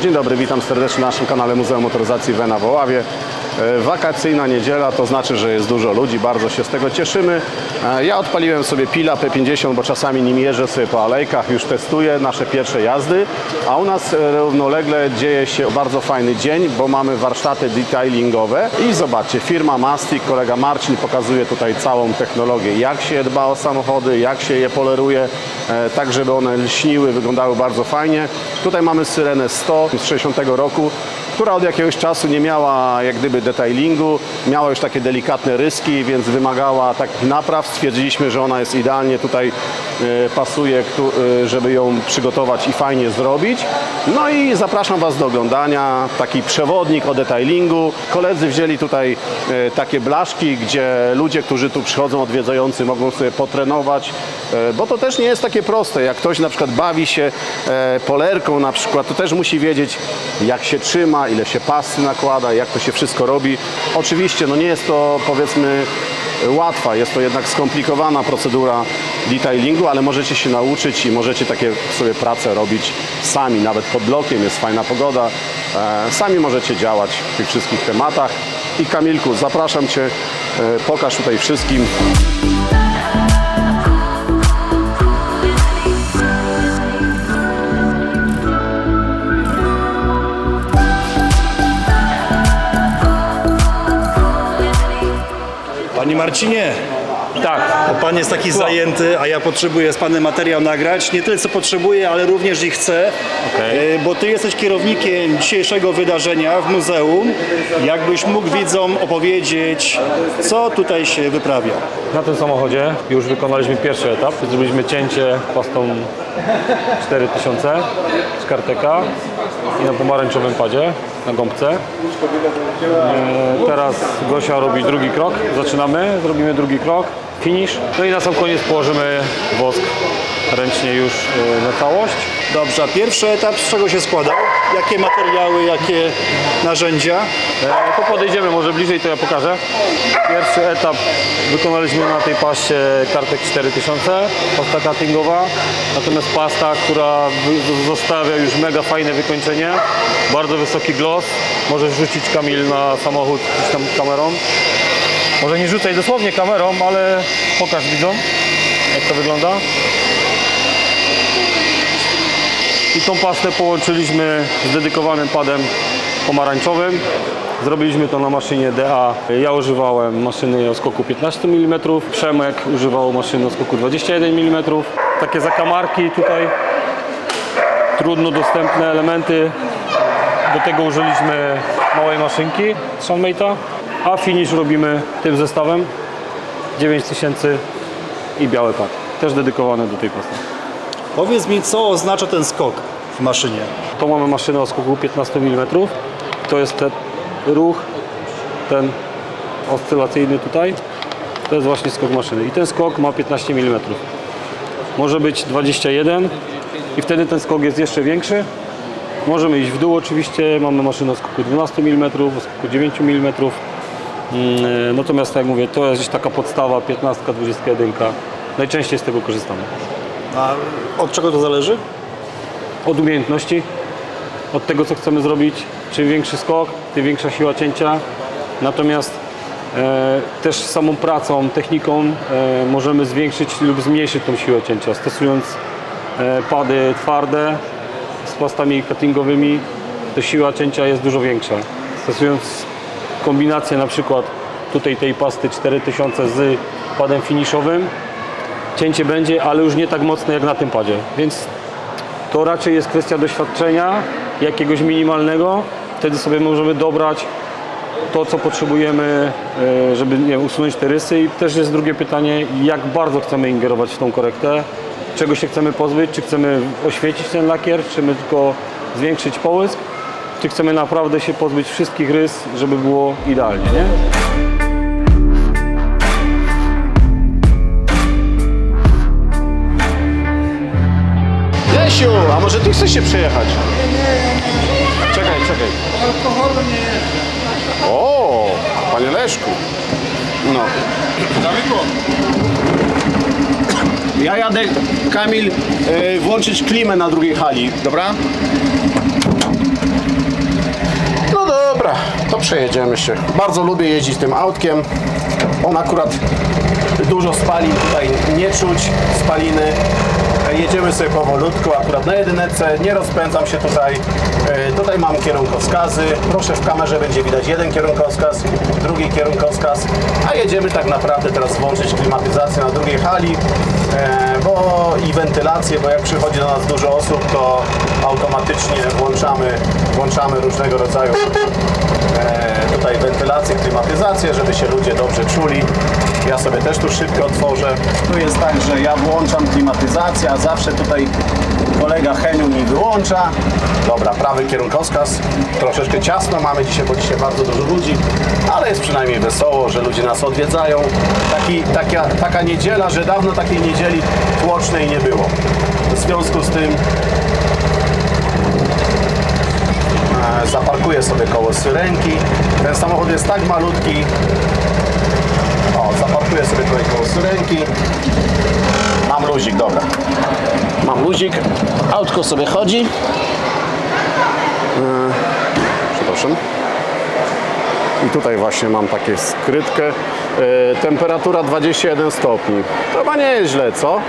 Dzień dobry, witam serdecznie na naszym kanale Muzeum Motoryzacji Wena w Oławie. E, Wakacyjna niedziela, to znaczy, że jest dużo ludzi, bardzo się z tego cieszymy. E, Ja odpaliłem sobie Pila P50, bo czasami nim jeżdżę sobie po alejkach, już testuję nasze pierwsze jazdy, a u nas e, równolegle dzieje się bardzo fajny dzień, bo mamy warsztaty detailingowe i zobaczcie, firma Mastic, kolega Marcin pokazuje tutaj całą technologię, jak się dba o samochody, jak się je poleruje, tak żeby one lśniły, wyglądały bardzo fajnie. Tutaj mamy Syrenę 100 z 60 roku, która od jakiegoś czasu nie miała jak gdyby detailingu, miała już takie delikatne ryski, więc wymagała takich napraw. Stwierdziliśmy, że ona jest idealnie tutaj pasuje, któ- e, żeby ją przygotować i fajnie zrobić. No i zapraszam Was do oglądania. Taki przewodnik o detailingu. Koledzy wzięli tutaj e, takie blaszki, gdzie ludzie, którzy tu przychodzą odwiedzający mogą sobie potrenować, bo to też nie jest takie proste. Jak ktoś na przykład bawi się polerką na przykład, to też musi wiedzieć jak się trzyma, ile się pasy nakłada, jak to się wszystko robi. Oczywiście no nie jest to powiedzmy łatwa, jest to jednak skomplikowana procedura detailingu, ale możecie się nauczyć i możecie takie sobie prace robić sami, nawet pod blokiem, jest fajna pogoda. E, Sami możecie działać w tych wszystkich tematach. I Kamilku, zapraszam Cię, e, pokaż tutaj wszystkim. Panie Marcinie, Tak, bo pan jest taki zajęty, a ja potrzebuję z panem materiał nagrać. Nie tyle co potrzebuję, ale również i chcę, Okej. e, bo ty jesteś kierownikiem dzisiejszego wydarzenia w muzeum. Jakbyś mógł widzom opowiedzieć, co tutaj się wyprawia. na tym samochodzie już wykonaliśmy pierwszy etap. Zrobiliśmy cięcie pastą 4000 z karteka i na pomarańczowym padzie, na gąbce. E, Teraz Gosia robi drugi krok. Zaczynamy, zrobimy drugi krok, finish. No i na sam koniec położymy wosk ręcznie już e, na całość. Dobrze, a pierwszy etap z czego się składał? Jakie materiały, jakie narzędzia? E, To podejdziemy może bliżej, to ja pokażę. Pierwszy etap wykonaliśmy na tej paście kartek 4000, pasta cuttingowa. Natomiast pasta, która zostawia już mega fajne wykończenie, bardzo wysoki gloss. Możesz rzucić Kamil na samochód gdzieś tam kamerą. Może nie rzucaj dosłownie kamerą, ale pokaż widzom, jak to wygląda. I tą pastę połączyliśmy z dedykowanym padem pomarańczowym. Zrobiliśmy to na maszynie DA. Ja używałem maszyny o skoku 15 mm, Przemek używał maszyny o skoku 21 mm. Takie zakamarki tutaj, trudno dostępne elementy. Do tego użyliśmy małej maszynki Sunmate'a, a finish robimy tym zestawem 9000 i biały pad. Też dedykowany do tej pasty. Powiedz mi, co oznacza ten skok w maszynie. To mamy maszynę o skoku 15 mm. To jest ten ruch, ten oscylacyjny tutaj. To jest właśnie skok maszyny. I ten skok ma 15 mm. Może być 21 i wtedy ten skok jest jeszcze większy. Możemy iść w dół oczywiście. Mamy maszynę o skoku 12 mm, o skoku 9 mm. Mm, Natomiast tak jak mówię, to jest taka podstawa 15, 21. Najczęściej z tego korzystamy. A od czego to zależy? od umiejętności, od tego, co chcemy zrobić. Czym większy skok, tym większa siła cięcia. Natomiast e, też samą pracą, techniką e, możemy zwiększyć lub zmniejszyć tą siłę cięcia. Stosując e, pady twarde z pastami cuttingowymi, to siła cięcia jest dużo większa. Stosując kombinację na przykład tutaj tej pasty 4000 z padem finishowym, cięcie będzie, ale już nie tak mocne jak na tym padzie. Więc to raczej jest kwestia doświadczenia, jakiegoś minimalnego. Wtedy sobie możemy dobrać to, co potrzebujemy, e, żeby nie usunąć te rysy. I też jest drugie pytanie, jak bardzo chcemy ingerować w tą korektę, czego się chcemy pozbyć, czy chcemy oświecić ten lakier, czy chcemy tylko zwiększyć połysk, czy chcemy naprawdę się pozbyć wszystkich rys, żeby było idealnie, nie? Lesiu, a może Ty chcesz się przejechać? Czekaj, czekaj. O, Panie Leszku. No. Ja jadę, Kamil, e, włączyć klimę na drugiej hali, dobra? przejedziemy się. Bardzo lubię jeździć tym autkiem. On akurat dużo spalin tutaj nie czuć, spaliny. Jedziemy sobie powolutku, akurat na jedynece, nie rozpędzam się tutaj. E, Tutaj mam kierunkowskazy. Proszę, w kamerze będzie widać jeden kierunkowskaz, drugi kierunkowskaz. A jedziemy tak naprawdę teraz włączyć klimatyzację na drugiej hali e, bo i wentylację, bo jak przychodzi do nas dużo osób, to automatycznie włączamy, włączamy różnego rodzaju e, tutaj wentylację, klimatyzację, żeby się ludzie dobrze czuli. Ja sobie też tu szybko otworzę. Tu jest tak, że ja włączam klimatyzację, a zawsze tutaj kolega Heniu mi wyłącza. Dobra, prawy kierunkowskaz. Troszeczkę ciasno mamy dzisiaj, bo dzisiaj bardzo dużo ludzi, ale jest przynajmniej wesoło, że ludzie nas odwiedzają. Taki, taka, taka niedziela, że dawno takiej niedzieli tłocznej nie było. W związku z tym e, zaparkuję sobie koło syrenki. Ten samochód jest tak malutki. O, zaparkuję sobie tutaj koło syrenki. Mam luzik, dobra. Mam luzik. Autko sobie chodzi. E, Przepraszam. I tutaj właśnie mam takie skrytkę. E, temperatura 21 stopni. To chyba nie jest źle, co?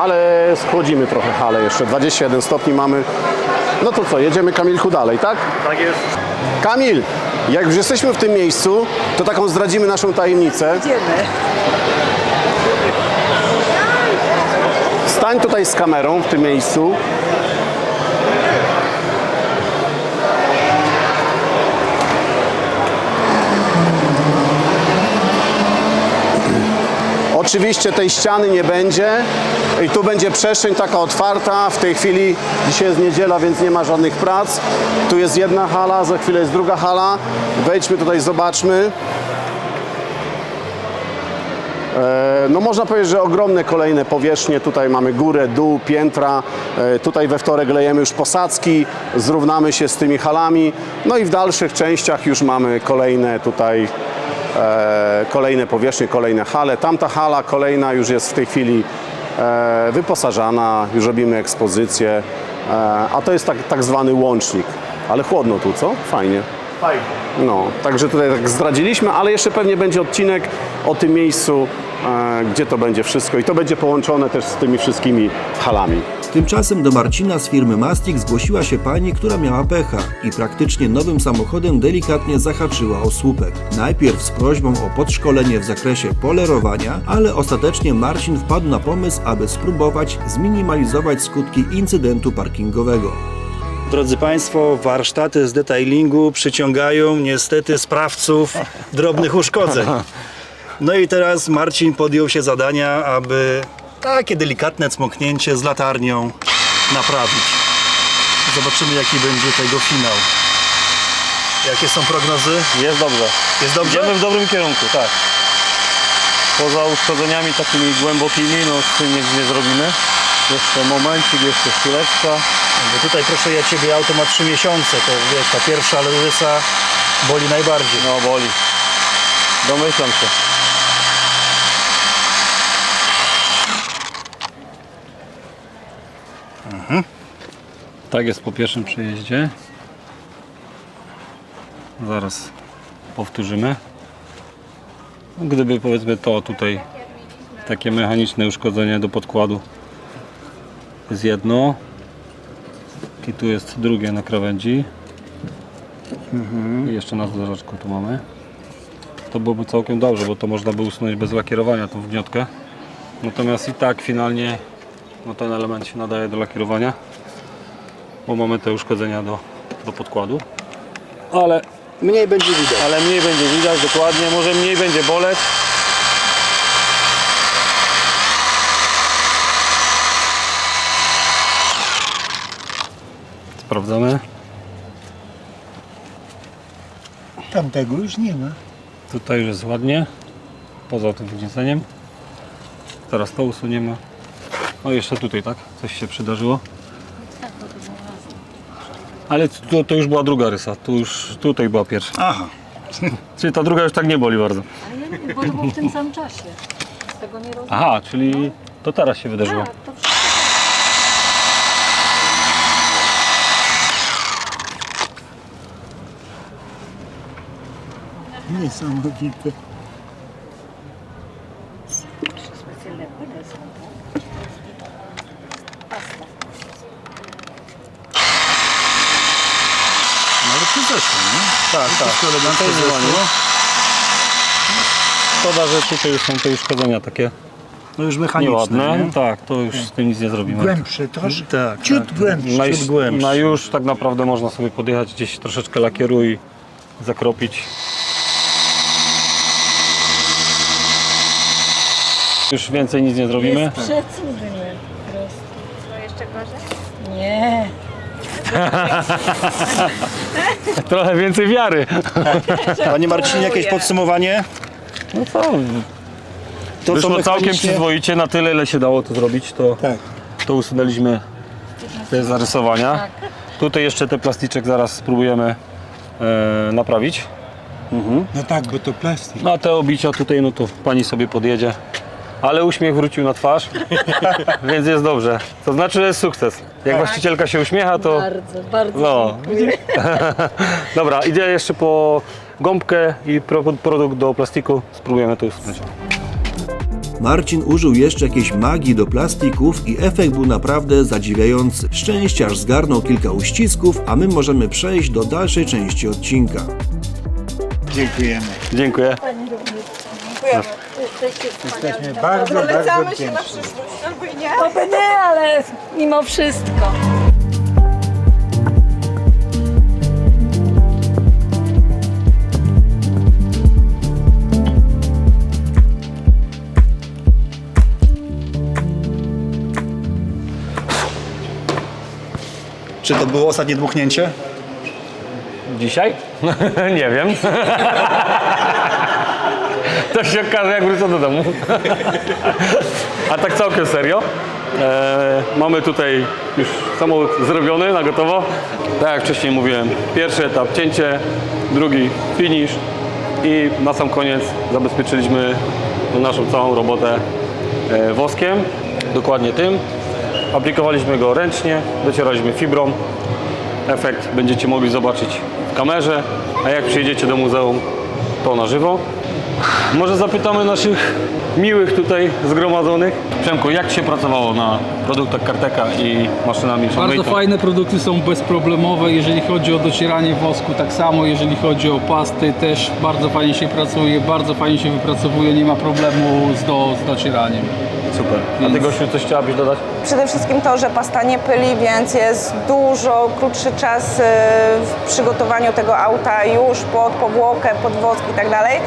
Ale schłodzimy trochę halę jeszcze. 21 stopni mamy. No to co, jedziemy Kamilku dalej, tak? Tak jest. Kamil, jak już jesteśmy w tym miejscu, to taką zdradzimy naszą tajemnicę. Idziemy. Stań tutaj z kamerą w tym miejscu. Oczywiście tej ściany nie będzie i tu będzie przestrzeń taka otwarta. W tej chwili dzisiaj jest niedziela, więc nie ma żadnych prac. Tu jest jedna hala, za chwilę jest druga hala. Wejdźmy tutaj, zobaczmy. E, No można powiedzieć, że ogromne kolejne powierzchnie. Tutaj mamy górę, dół, piętra. E, Tutaj we wtorek lejemy już posadzki, zrównamy się z tymi halami. No i w dalszych częściach już mamy kolejne tutaj e, kolejne powierzchnie, kolejne hale. Tamta hala kolejna już jest w tej chwili wyposażana, już robimy ekspozycję. A to jest tak, tak zwany łącznik. Ale chłodno tu, co? Fajnie. Fajnie. No, także tutaj tak zdradziliśmy, ale jeszcze pewnie będzie odcinek o tym miejscu, gdzie to będzie wszystko i to będzie połączone też z tymi wszystkimi halami. Tymczasem do Marcina z firmy Mastic zgłosiła się pani, która miała pecha i praktycznie nowym samochodem delikatnie zahaczyła o słupek. Najpierw z prośbą o podszkolenie w zakresie polerowania, ale ostatecznie Marcin wpadł na pomysł, aby spróbować zminimalizować skutki incydentu parkingowego. Drodzy Państwo, warsztaty z detailingu przyciągają niestety sprawców drobnych uszkodzeń. No i teraz Marcin podjął się zadania, aby takie delikatne cmoknięcie z latarnią naprawić. Zobaczymy jaki będzie tego finał. Jakie są prognozy? Jest dobrze. Jest dobrze? Idziemy w dobrym kierunku, tak. Poza uszkodzeniami takimi głębokimi, no z tym nic nie zrobimy. Jeszcze momencik, jeszcze chwileczka. Bo tutaj proszę ja Ciebie, auto ma 3 miesiące, to wiesz, ta pierwsza łysa boli najbardziej. No boli. Domyślam się. Tak jest po pierwszym przejeździe. Zaraz powtórzymy. Gdyby powiedzmy to tutaj takie mechaniczne uszkodzenie do podkładu jest jedno i tu jest drugie na krawędzi. I jeszcze na zderzaczku tu mamy. To byłoby całkiem dobrze, bo to można by usunąć bez lakierowania tą wgniotkę. Natomiast i tak finalnie no ten element się nadaje do lakierowania bo mamy te uszkodzenia do, do podkładu ale, Mniej będzie widać. ale mniej będzie widać dokładnie, może mniej będzie boleć Sprawdzamy. Tamtego już nie ma. Tutaj już jest ładnie, poza tym wygnieceniem. Teraz to usuniemy. No jeszcze tutaj, tak? Coś się przydarzyło. Ale to, to już była druga rysa, tu już tutaj była pierwsza. Aha. Czyli ta druga już tak nie boli bardzo. Ale ja nie, bo to było w tym samym czasie. Z tego nie rozumiem. Aha, czyli to teraz się wydarzyło. Tak, to wszystko Niesamowite. Specjalne płyny są, tak? Pasta. No ale tu zeszło, nie? Tak, tak. Wszystko elegancko Zdecydowanie. zeszło. Szkoda, że tutaj już są te uszkodzenia takie No już mechaniczne, nieładne. nie? Tak, to już z tym nic nie zrobimy. Głębsze troszkę. Tak, Ciut tak. głębsze. Na, głębszy. na już tak naprawdę można sobie podjechać gdzieś troszeczkę lakieru i zakropić. Już więcej nic nie zrobimy. Jest przecudny. Po prostu. To jeszcze gorzej? Nie. Trochę więcej wiary. Panie Marcinie, jakieś podsumowanie? No co? To Wyszło całkiem mechanicznie- przyzwoicie, na tyle ile się dało to zrobić, to, Tak. to usunęliśmy te zarysowania. Tutaj jeszcze te plasticzek zaraz spróbujemy e, naprawić. No tak, bo to plastik. No a te obicia tutaj, no to pani sobie podjedzie. Ale uśmiech wrócił na twarz, więc jest dobrze. To znaczy, że jest sukces. Jak właścicielka się uśmiecha, to... Bardzo, bardzo No. dziękuję. Dobra, idę jeszcze po gąbkę i pro, produkt do plastiku. Spróbujemy to usunąć. Marcin użył jeszcze jakiejś magii do plastików i efekt był naprawdę zadziwiający. Szczęściarz zgarnął kilka uścisków, a my możemy przejść do dalszej części odcinka. Dziękujemy. Dziękuję. Jesteście wspaniali. Jesteśmy bardzo, bardzo Polecamy się wdzięczni. na przyszłość, albo i nie. Oby nie, ale mimo wszystko. Czy to było ostatnie dmuchnięcie? Dzisiaj? Nie wiem. to się okaże, jak wrócę do domu. A tak całkiem serio. E, mamy tutaj już samochód zrobiony na gotowo. Tak jak wcześniej mówiłem, pierwszy etap cięcie, drugi finish i na sam koniec zabezpieczyliśmy naszą całą robotę e, woskiem, dokładnie tym. Aplikowaliśmy go ręcznie, docieraliśmy fibrą. Efekt będziecie mogli zobaczyć w kamerze, a jak przyjedziecie do muzeum, to na żywo. Może zapytamy naszych miłych tutaj zgromadzonych. Przemku, jak Ci się pracowało na produktach Karteka i maszynami Bardzo fajne produkty są bezproblemowe, jeżeli chodzi o docieranie wosku, tak samo jeżeli chodzi o pasty, też bardzo fajnie się pracuje, bardzo fajnie się wypracowuje, nie ma problemu z, do, z docieraniem. Super. A Ty, Gosiu, coś chciałabyś dodać? Przede wszystkim to, że pasta nie pyli, więc jest dużo krótszy czas y, w przygotowaniu tego auta już pod powłokę, pod wosk i tak dalej.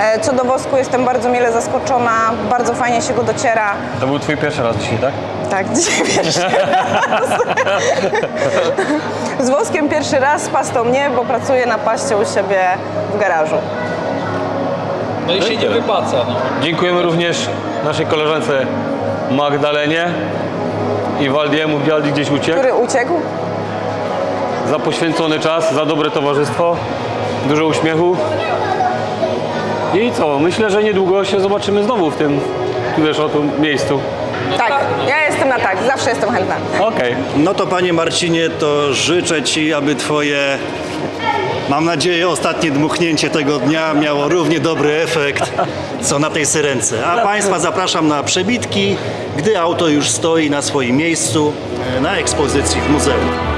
E, Co do wosku jestem bardzo mile zaskoczona, bardzo fajnie się go dociera. To był Twój pierwszy raz dzisiaj, tak? Tak, dzisiaj pierwszy raz. Z woskiem pierwszy raz, z pastą nie, bo pracuję na paście u siebie w garażu. No i się nie wypaca. No. Dziękujemy również naszej koleżance Magdalenie i Waldiemu, Waldi gdzieś uciekł. Który uciekł? Za poświęcony czas, za dobre towarzystwo, dużo uśmiechu. I co? Myślę, że niedługo się zobaczymy znowu w tym, wiesz, o tym miejscu. Tak, ja jestem na tak, zawsze jestem chętna. Okej. No to panie Marcinie, to życzę ci, aby twoje, mam nadzieję, ostatnie dmuchnięcie tego dnia miało równie dobry efekt, co na tej syrence. A państwa zapraszam na przebitki, gdy auto już stoi na swoim miejscu e, na ekspozycji w muzeum.